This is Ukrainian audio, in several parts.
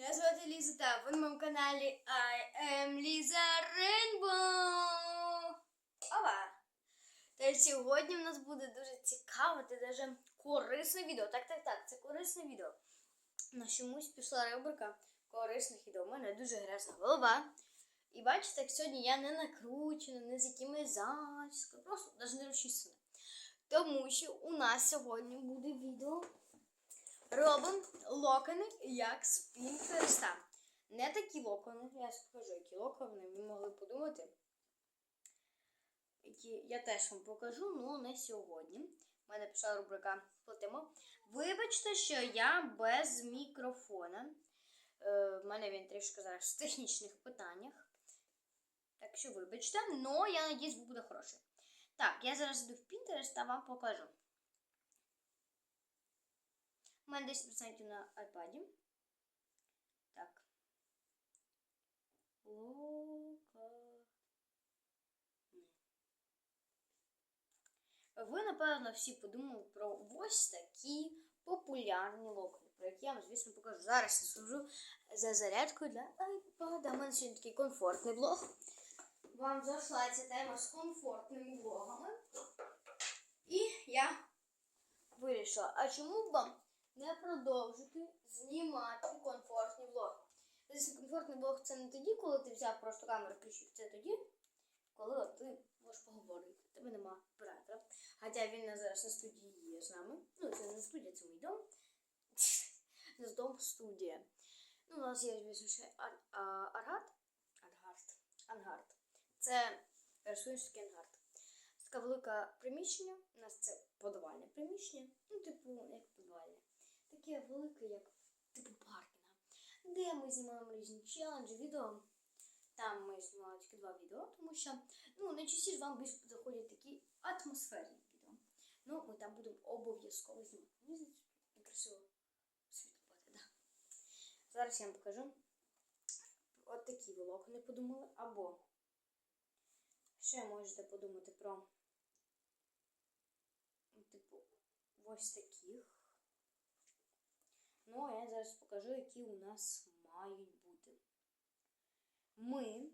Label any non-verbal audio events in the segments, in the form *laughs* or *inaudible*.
Мене звати Ліза та ви на моєму каналі I am Lisa Rainbow. Ова! Та сьогодні в нас буде дуже цікаве та даже корисне відео. Так, так, так, це корисне відео. На чомусь пішла рубрика корисних відео. У мене дуже грязна голова. І бачите, як сьогодні я не накручена, не з якимись зачісками, просто навіть не розчісана. Тому що у нас сьогодні буде відео Робимо локони як з Пінтереста. Не такі локони, я покажу, які локони ви могли подумати. Які я теж вам покажу, але не сьогодні. У мене пішла рубрика платимо. Вибачте, що я без мікрофона. Е, в мене він трішки зараз в технічних питаннях. Так що вибачте, але я надіюсь, буде хороше. Так, я зараз йду в Pinterest та вам покажу. У мене 10% на iPad. Так. Лока. Ви, напевно, всі подумали про ось такі популярні локони, про які я вам, звісно, покажу. Зараз я служу за зарядкою для iPad. У мене сьогодні такий комфортний блог. Вам зайшла ця тема з комфортними блогами. І я вирішила, а чому б вам не продовжити знімати комфортний влог. Звісно, комфортний влог це не тоді, коли ти взяв просто камеру включив. Це тоді, коли от ти можеш поговорити. Тебе нема оператора. Хоча він на зараз на студії є з нами. Ну, це не студія, це мій дом. Це *laughs* з дом студія. Ну, у нас є, звісно, ще Ар- а, Ангард. Ангард. Це рисуєшський ангард. Таке велике приміщення. У нас це подвальне приміщення. Ну, типу, як подвальне. Таке велике, як типу паркінга. Де ми знімаємо різні челенджі, відео. Там ми знімали тільки два відео, тому що ну, найчастіше вам більше заходять такі атмосферні відео. Ну, ми там будемо обов'язково знімати. І красиво світло буде, да. Зараз я вам покажу. От такі ви локони подумали. Або ще можете подумати про типу ось таких. Ну, а я зараз покажу, які у нас мають бути. Ми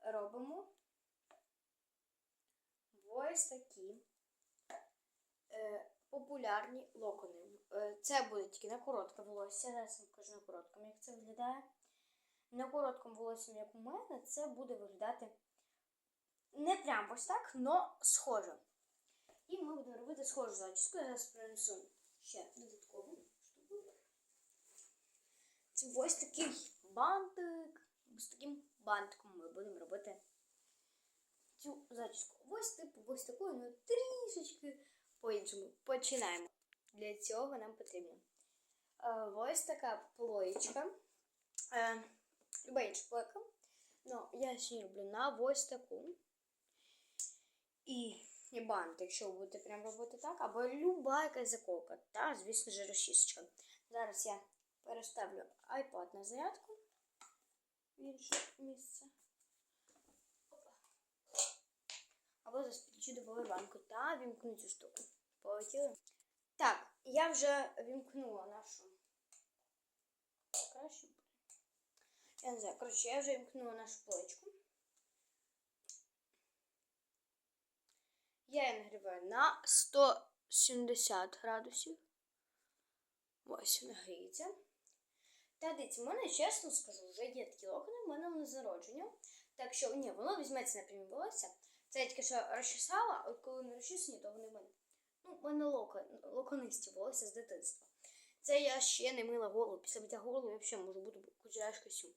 робимо ось такі е, популярні локони. Е, це буде тільки на коротке волосся. Зараз я покажу на короткому, як це виглядає. На короткому волоссі, як у мене, це буде виглядати не прям ось так, але схоже. І ми будемо робити схожу зачіску. Я зараз принесу ще додаткову штуку. Це ось такий бантик. З таким бантиком ми будемо робити цю зачіску. Ось типу, ось такою, ну трішечки по-іншому. Починаємо. Для цього нам потрібно е, ось така плоєчка. Е, Люба інша плойка. Ну, я сьогодні роблю на ось таку. І і бант, якщо ви будете прям робити так, або люба якась заколка, та, звісно ж, розчісочка. Зараз я переставлю iPad на зарядку в інше місце. Або зараз підключу до повербанку та вімкну цю штуку. Полетіли. Так, я вже вімкнула нашу. Краще. Я не знаю, коротше, я вже вімкнула нашу плечку. Я нагріваю на 170 градусів. Ось вона гріється. Та дивіться, в мене, чесно скажу, вже є такі локони, в мене на зародження. Так що, ні, воно візьметься на прямі волосся. Це я тільки що розчесала, а коли не розчесані, то вони в мене. Ну, в мене локон, локонисті волосся з дитинства. Це я ще не мила голову. Після миття голови взагалі можу бути кучеряшка сю.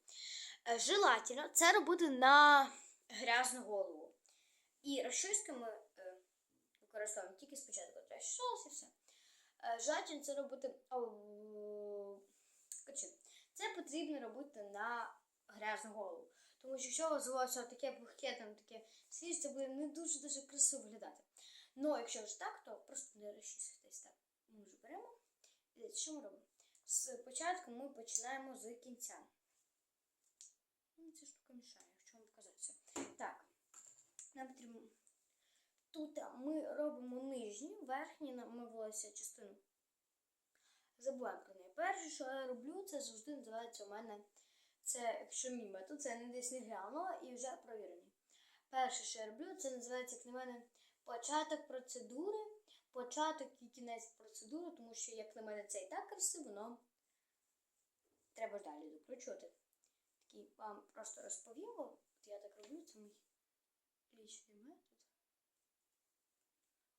Е, Желательно це робити на грязну голову. І розчіски ми е, використовуємо тільки спочатку розчесалося і все. Е, це робити. це потрібно робити на грязну голову. Тому що якщо у вас волосся таке пухке, там таке свіже, це буде не дуже-дуже красиво виглядати. Ну, якщо ж так, то просто не розчісуйтесь так. Ми вже беремо. І що ми робимо? Спочатку ми починаємо з кінця. Ну, Ця штука мішає, якщо вам показати все. Так, нам потрібно. Тут ми робимо нижню, верхню ми волосся частину забуваємо про неї. Перше, що я роблю, це завжди називається у мене. Це, якщо мій метод, це не десь не глянула і вже провірений. Перше, що я роблю, це називається як на мене початок процедури, початок і кінець процедури, тому що, як на мене, це і так красиво, воно треба далі докручувати. Такий вам просто розповім, от я так роблю, це мій лічний метод.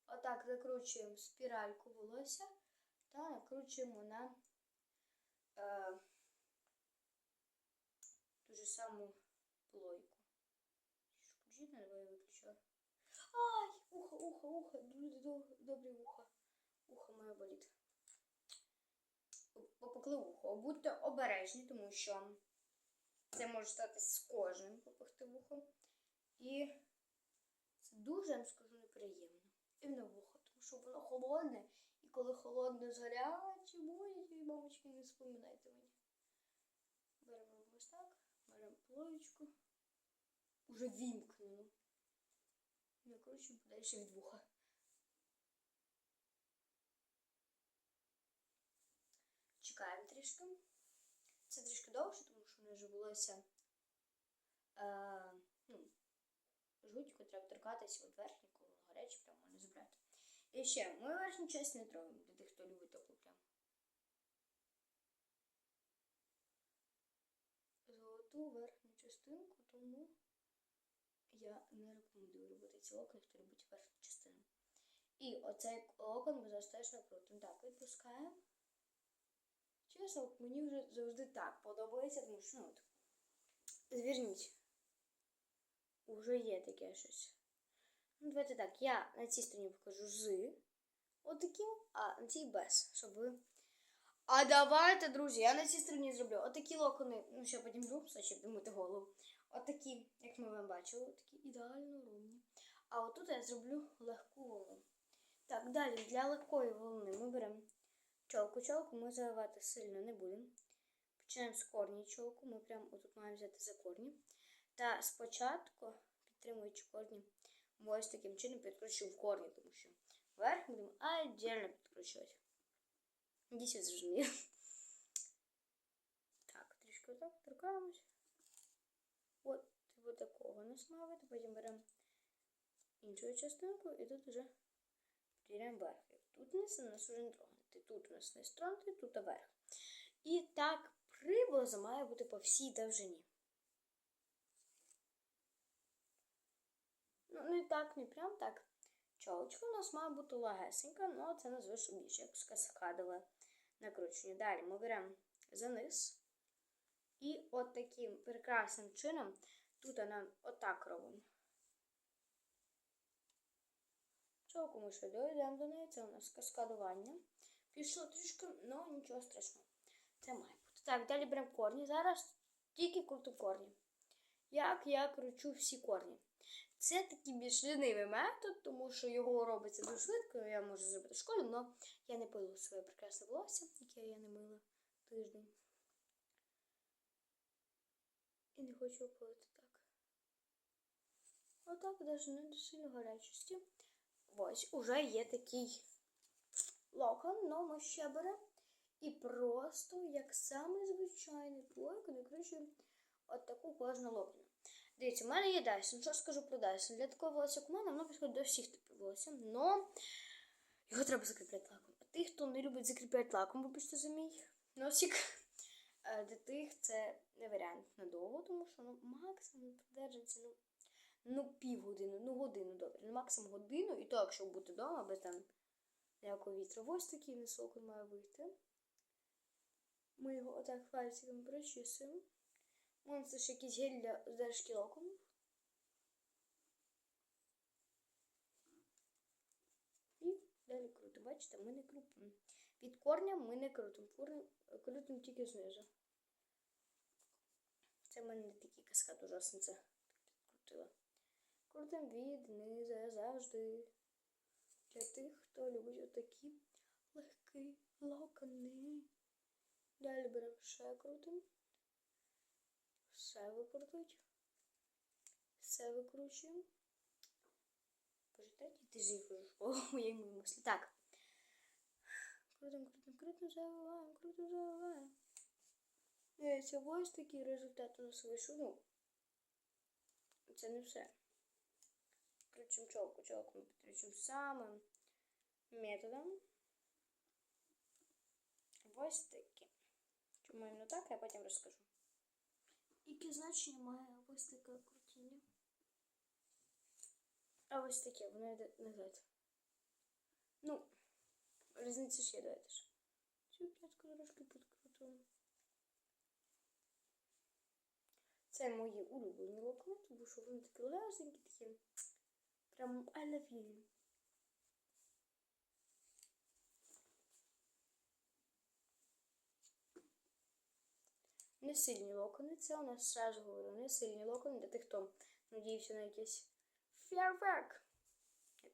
Отак закручуємо спіральку волосся та накручуємо на е, ту ж саму плойку. Включити треба я виключила. Ай, ухо, ухо, ухо, добре ухо. Ухо моє болить. Попекли ухо. Будьте обережні, тому що це може статись з кожним попекти вухо. І це дуже, я вам скажу, неприємно. Іменно вухо, тому що воно холодне, і коли холодне гаряче, ой, мамочки, не споминайте мені. Беремо ось так, беремо плоєчку. Уже вімкнено. Накручуємо подальше від вуха. Чекаємо трішки. Це трішки довше, тому що воно вже волосся е, ну, жгутько треба торкатися від верхнього, гаряче, прямо не забрати. І ще, ми верхню часть не трогаємо для тих, хто любить таку прям. Золоту верхню частинку, тому я не рекомендую робити ці локони, хто любить верхню частину. І оцей локон ми теж накрутимо. Так, відпускаємо. Чесно, мені вже завжди так подобається, тому що ну, от, зверніть. Уже є таке щось. Ну, давайте так, я на цій стороні покажу з отаким, а на цій без, щоб ви. А давайте, друзі, я на цій стороні зроблю отакі локони, ну ще потім зрубся, щоб вимити голову. Отакі, як ми вам бачили, такі ідеально ровні. А отут я зроблю легку волну. Так, далі для легкої волни ми беремо чолку. Чолку ми заливати сильно не будемо. Починаємо з корні чолку. Ми прямо отут маємо взяти за корні. Та спочатку, підтримуючи корні, ось таким чином підкручуємо в корні, тому що вверх будемо віддільно підкручувати. Надіюсь, ви зрозуміли. *laughs* Так, трішки отак торкаємось. От, типу такого нас має бути. Потім беремо іншу частинку і тут вже підійдемо вверх. Тут низ у нас уже не тронути. Тут у нас не тронути, тут вверх. І так приблизно має бути по всій довжині. Ну, не так, не прям так. Чолочка у нас має бути легесенька, але це назвеш більше, як каскадове накручення. Далі ми беремо за низ. І от таким прекрасним чином тут нам отак робимо. Чолку ми ще дойдемо до неї, це у нас каскадування. Пішло трішки, але нічого страшного. Це має бути. Так, далі беремо корні. Зараз тільки круту корні. Як я кручу всі корні. Це такий більш лінивий метод, тому що його робиться дуже швидко. Я можу зробити в школі, але я не пилю своє прекрасне волосся, яке я не мила тиждень. І не хочу опалити так. Отак, навіть не до сильно гарячості. Ось, уже є такий локон, но ми ще беремо. І просто, як самий звичайний плойку, накручуємо от таку кожну локону. Дивіться, у мене є Dyson. Що скажу про Dyson? Для такого волосся, як у мене, воно підходить до всіх типів волосся, но його треба закріпляти лаком. А тих, хто не любить закріпляти лаком, вибачте за мій носик, е, для тих це не варіант надовго, тому що ну, максимум продержиться ну, ну півгодини, ну годину добре. Ну максимум годину, і то, якщо бути вдома, без там ніякого вітру. Ось такий носок має вийти. Ми його отак пальцем прочісуємо. Вон це ж якийсь гель для задержки локонів. І далі круто. Бачите, ми не крутимо. Від корня ми не крутимо. Крутимо тільки знизу. Це в мене не такий каскад ужасний, це крутила. Крутимо від низу завжди. Для тих, хто любить отакі легкі локони. Далі беремо ще крутимо. Все викрутить. Все викручуємо. Боже, третій тиждень хожу в школу, я йому мислі. Так. Крутим, крутим, крутим, забиваємо, крутим, забиваємо. Дивіться, ось такий результат у нас вийшов. Ну, це не все. Кручим чолку, чолку ми підключимо самим методом. Ось таке. Чому іменно так, я потім розкажу. Яке значення має ось таке крутіння? А ось таке, воно йде назад. Ну, різниця ще давайте ж. Цю п'ятку трошки підкрутимо. Це мої улюблені локони, тому що вони такі леженькі, такі. Прям I love you. Не сильні локони, це у нас сразу говорю, не сильні локони для тих, хто надіявся на якийсь фейерверк.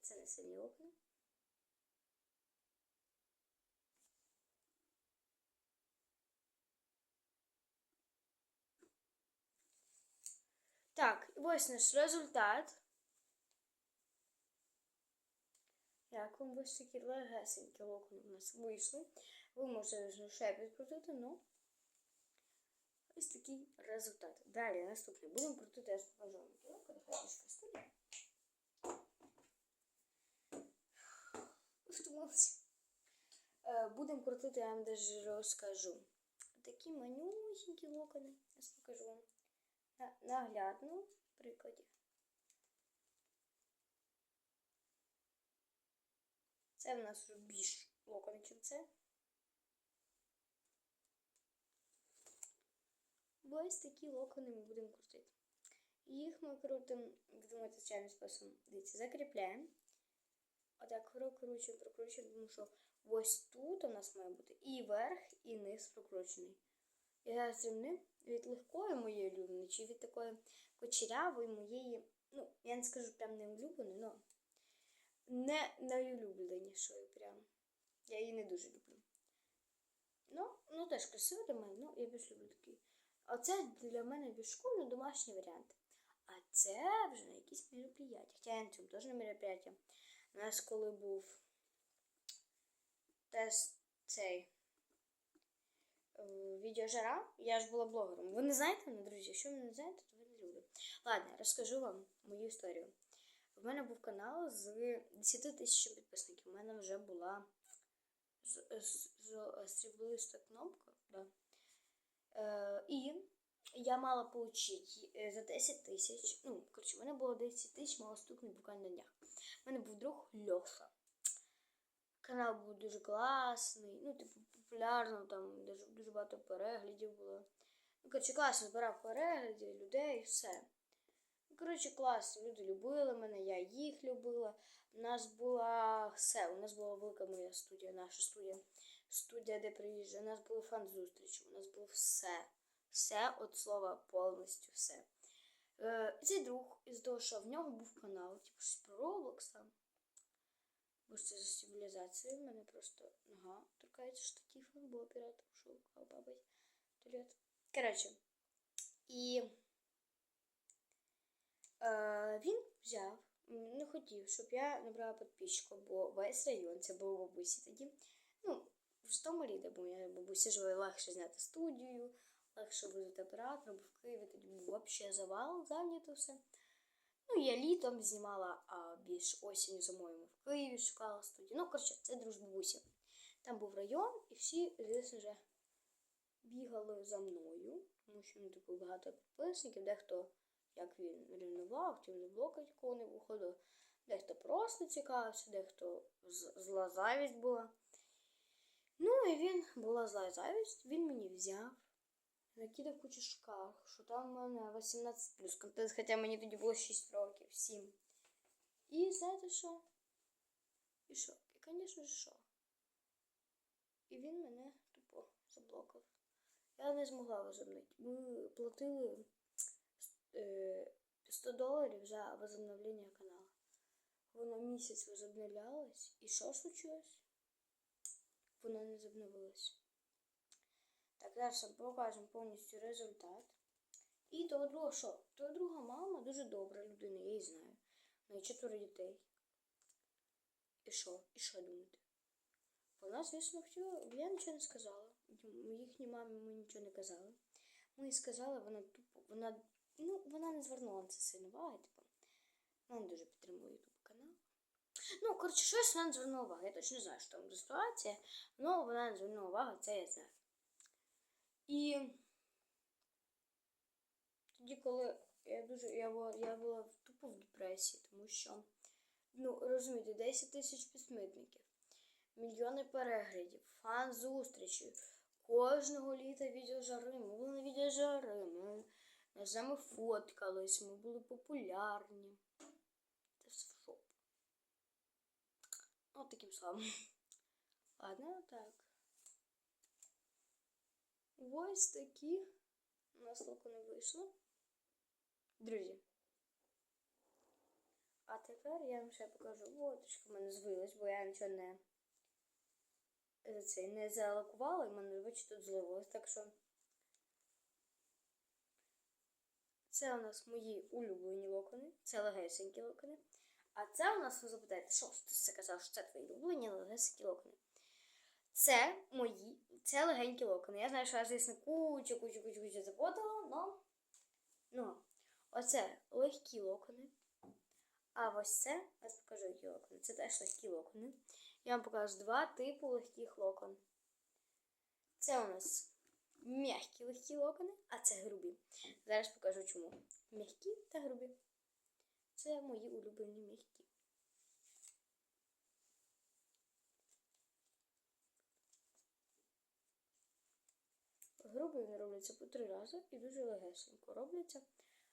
Це не сильні локони. Так, ось наш результат. Як вам ось такі легесенькі локони у нас вийшли. Ви можете ще підкрутити, ну ось такий результат. Далі наступне. Будемо крутити, ж кілоку. Е, Будемо крутити, я вам даже розкажу. Такі манюсінькі локони. Я покажу вам на наглядному прикладі. Це в нас більш локони, чим це. Бо ось такі локони ми будемо крутити. Їх ми крутимо, будемо звичайним способом. Дивіться, закріпляємо. Отак прокручуємо, прокручуємо, тому що ось тут у нас має бути і верх, і низ прокручений. Я зараз рівним від легкої моєї улюбленої, чи від такої кочерявої моєї, ну, я не скажу прям не улюбленої, але не найулюбленішою прям. Я її не дуже люблю. Ну, ну теж красиво для мене, ну я більш люблю такий. А це для мене більш школьно домашній варіант. А це вже на якісь мероприятия. Хоча я на цьому теж на мероприятия. У нас коли був тест цей е, відеожара, я ж була блогером. Ви не знаєте мене, друзі? Якщо ви не знаєте, то ви не люди. Ладно, розкажу вам мою історію. В мене був канал з 10 тисяч підписників. У мене вже була сріблиста кнопка. Да. Е, і я мала отримати за 10 тисяч. Ну, коротше, в мене було 10 тисяч, мало стукнути буквально на днях. У мене був друг Льоша. Канал був дуже класний, ну, типу, популярно, там дуже, дуже багато переглядів було. Ну, коротше, класно збирав перегляди, людей, все. Ну, коротше, класно, люди любили мене, я їх любила. У нас була все, у нас була велика моя студія, наша студія, студія, де приїжджає. У нас були фан-зустрічі, у нас було все. Все від слова повністю все. Е, цей друг, із того, що в нього був канал, типу щось про там. Бо це за стабілізацію. У мене просто нога торкається штатифом, бо оператор ушов бабать туалет. Коротше. І е, він взяв, не хотів, щоб я набрала підписчика, бо весь район, це було бабусі тоді. Ну, в Житомирі, де був я бабусі живе, легше зняти студію, легше визвати оператора, бо в Києві тоді був взагалі завал, зайнято все. Ну, я літом знімала, а більш осінню зимою в Києві шукала студію. Ну, коротше, це дружба бабусі. Там був район, і всі, звісно вже бігали за мною, тому що ну, типу, багато підписників, дехто, як він ревнував, хотів заблокати, кого не виходив, дехто просто цікавився, дехто зла завість була. Ну, і він була зла завість, він мені взяв, накидав кучу шкаф, що там у мене 18 плюс контент, хоча мені тоді було 6 років, 7. І знаєте що? І що? І, звісно ж, що? І він мене тупо заблокав. Я не змогла возобновити. Ми платили е, 100 доларів за возобновлення каналу. Воно місяць возобновлялось. І що случилось? Воно не возобновилось. Так, зараз покажемо повністю результат. І того друга що? Того друга мама дуже добра людина, я її знаю. У неї четверо дітей. І що? І що думаєте? Вона, звісно, хотіла, я нічого не сказала. Їхній мамі ми нічого не казали. Ми їй сказали, вона тупо, вона, ну, вона не звернула на це сильно уваги, типу. Вона дуже підтримує канал. Ну, коротше, щось вона не звернула уваги. Я точно не знаю, що там за ситуація, але вона не звернула уваги, це я знаю. І тоді, коли я дуже я була, я була тупо в депресії, тому що, ну, розумієте, 10 тисяч підсмитників, мільйони переглядів, фан зустрічі. Кожного літа відеожари. Ми були на відеожари, ми з нами фоткались, ми були популярні. Це все в шоп. От таким словом. *laughs* Ладно, так. Ось такі. У нас не вийшло. Друзі. А тепер я вам ще покажу. Водочка в мене звилась, бо я нічого не е, це, не залакувала, і в мене бачите, тут зливалось. Так що це у нас мої улюблені локони. Це легесенькі локони. А це у нас ви запитаєте, що це казав, що це твої улюблені легесенькі локони. Це мої, це легенькі локони. Я знаю, що я, звісно, кучу, кучу, кучу, кучу запутала, но... Ну, оце легкі локони. А ось це, я покажу, які локони. Це теж легкі локони. Я вам покажу два типу легких локон. Це у нас м'які легкі локони, а це грубі. Зараз покажу чому. М'які та грубі. Це мої улюблені м'які. Грубі вони робляться по три рази і дуже легесенько робляться.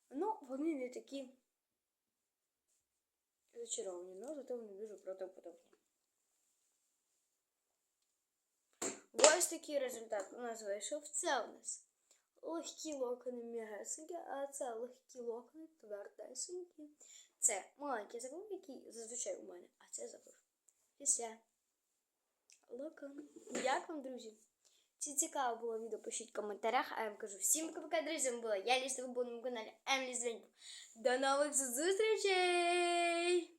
Ну, вони не такі зачаровані, але зато вони дуже правдоподобні. Ось такий результат у нас вийшов. Це у нас легкі локони м'ягесенькі, а це легкі локони твердесенькі. Це маленький забор, який зазвичай у мене, а це забор. Після локон. Як вам, друзі? Чи цікаво було відео, пишіть в коментарях, а я вам кажу всім пока, друзі, була я, Ліста, ви були на каналі Емлі Звенько. До нових зустрічей!